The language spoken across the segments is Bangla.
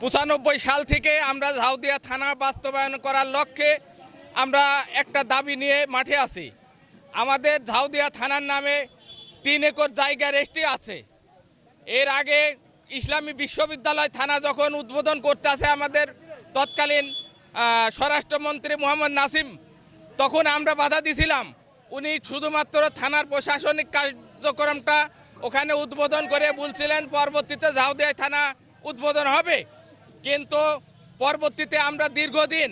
পঁচানব্বই সাল থেকে আমরা ঝাউদিয়া থানা বাস্তবায়ন করার লক্ষ্যে আমরা একটা দাবি নিয়ে মাঠে আছি। আমাদের ঝাউদিয়া থানার নামে তিন একর জায়গা রেস্টি আছে। এর আগে ইসলামী বিশ্ববিদ্যালয় থানা যখন উদ্বোধন করতে আসে আমাদের তৎকালীন স্বরাষ্ট্রমন্ত্রী মোহাম্মদ নাসিম, তখন আমরা বাধা দিছিলাম। উনি শুধুমাত্র থানার প্রশাসনিক কার্যক্রমটা ওখানে উদ্বোধন করে বলছিলেন, পরবর্তীতে ঝাউদিয়া থানা উদ্বোধন হবে। কিন্তু পরবর্তীতে আমরা দীর্ঘদিন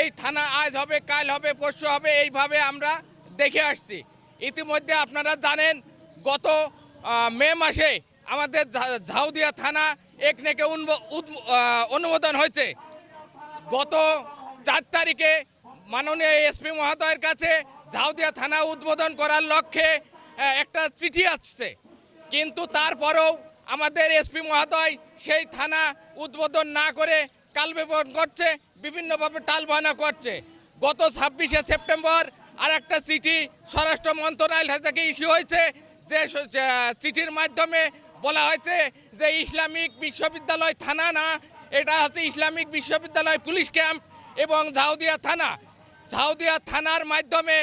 এই থানা আজ হবে, কাল হবে, পরশু হবে, এইভাবে আমরা দেখে আসছি। ইতিমধ্যে আপনারা জানেন, গত মে মাসে আমাদের ঝাউদিয়া থানা একনেকে অনুমোদন হয়েছে। গত চার তারিখে মাননীয় এসপি মহোদয়ের কাছে ঝাউদিয়া থানা উদ্বোধন করার লক্ষ্যে একটা চিঠি আসছে। কিন্তু তারপরেও আমাদের এসপি মহোদয় সেই থানা উদ্বোধন না করে কালবেবন করছে, বিভিন্নভাবে টালবানা করছে। গত ছাব্বিশে সেপ্টেম্বর আর একটা চিঠি স্বরাষ্ট্র মন্ত্রণালয় থেকে ইস্যু হয়েছে, যে চিঠির মাধ্যমে বলা হয়েছে যে ইসলামিক বিশ্ববিদ্যালয় থানা না, এটা হচ্ছে ইসলামিক বিশ্ববিদ্যালয় পুলিশ ক্যাম্প এবং ঝাউদিয়া থানা। ঝাউদিয়া থানার মাধ্যমে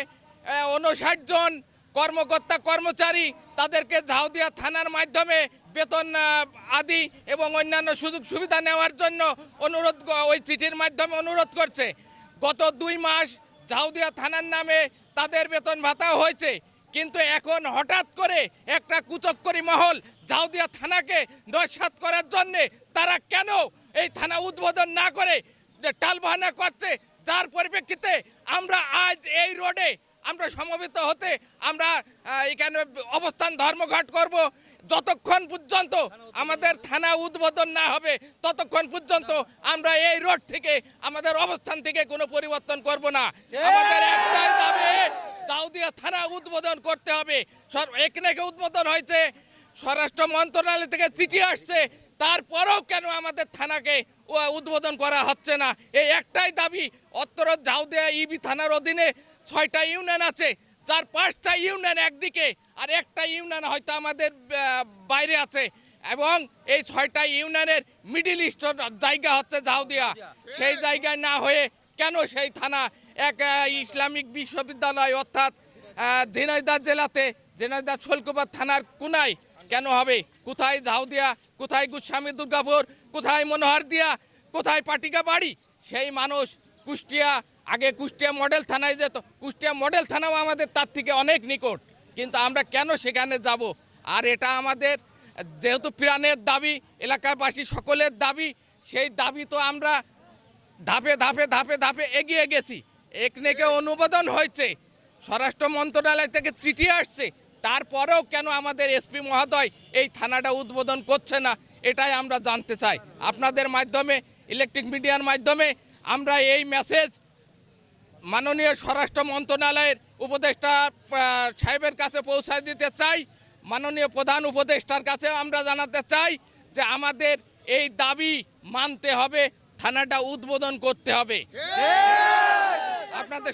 উনষাট জন কর্মকর্তা কর্মচারী তাদেরকে ঝাউদিয়া থানার মাধ্যমে বেতন আদি এবং অন্যান্য সুযোগ সুবিধা নেওয়ার জন্য অনুরোধ ওই চিঠির মাধ্যমে অনুরোধ করছে। গত দুই মাস ঝাউদিয়া থানার নামে তাদের বেতন ভাতা হয়েছে, কিন্তু এখন হঠাৎ করে একটা কুচক্করি মহল ঝাউদিয়া থানাকে নস্বাত করার জন্যে তারা কেন এই থানা উদ্বোধন না করে টালবাহানা করছে? যার পরিপ্রেক্ষিতে আমরা আজ এই রোডে আমরা সমবেত হতে আমরা এখানে অবস্থান ধর্মঘট করব। যতক্ষণ পর্যন্ত আমাদের থানা উদ্বোধন না হবে ততক্ষণ পর্যন্ত আমরা এই রোড থেকে আমাদের অবস্থান থেকে কোনো পরিবর্তন করব না। আমাদের একটাই দাবি জাউদিয়া থানা উদ্বোধন করতে হবে। এখানে উদ্বোধন হয়েছে? স্বরাষ্ট্র মন্ত্রণালয় থেকে চিঠি আসছে তারপরেও কেন আমাদের থানাকে উদ্বোধন করা হচ্ছে না? এই একটাই দাবি অত্তর ঝাউদিয়া ইবি থানার অধীনে ছয়টা ইউনিয়ন আছে যার পাঁচটা ইউনিয়ন একদিকে আর একটা ইউনিয়ন হয়তো আমাদের বাইরে আছে। এবং এই ছয়টা ইউনিয়নের মিডিল ইস্ট জায়গা হচ্ছে ঝাউদিয়া সেই জায়গায় না হয়ে কেন সেই থানা? এক ইসলামিক বিশ্ববিদ্যালয় অর্থাৎ আহ, ঝিনাইদহ জেলাতে ঝিনাইদহ ছলকুবার থানার কোনায় কেন হবে? কোথায় ঝাউদিয়া কোথায় গুস্বামী দুর্গাপুর? কোথায় মনোহর দিয়া কোথায় পাটিকা বাড়ি সেই মানুষ কুষ্টিয়া আগে কুষ্টিয়া মডেল থানায় যেত, কুষ্টিয়া মডেল থানাও আমাদের তার থেকে অনেক নিকট। কিন্তু আমরা কেন সেখানে যাব? আর এটা আমাদের যেহেতু প্রাণের দাবি, এলাকাবাসী সকলের দাবি, সেই দাবি তো আমরা ধাপে ধাপে ধাপে ধাপে এগিয়ে গেছি। একনেকে অনুমোদন হয়েছে, স্বরাষ্ট্র মন্ত্রণালয় থেকে চিঠি আসছে, তারপরেও কেন আমাদের এসপি মহোদয় এই থানাটা উদ্বোধন করছে না, এটাই আমরা জানতে চাই। আপনাদের মাধ্যমে ইলেকট্রিক মিডিয়ার মাধ্যমে আমরা এই মেসেজ মাননীয় স্বরাষ্ট্র মন্ত্রণালয়ের উপদেষ্টা সাহেবের কাছে পৌঁছায় দিতে চাই। মাননীয় প্রধান উপদেষ্টার কাছে আমরা জানাতে চাই যে আমাদের এই দাবি মানতে হবে থানাটা উদ্বোধন করতে হবে। আপনাদের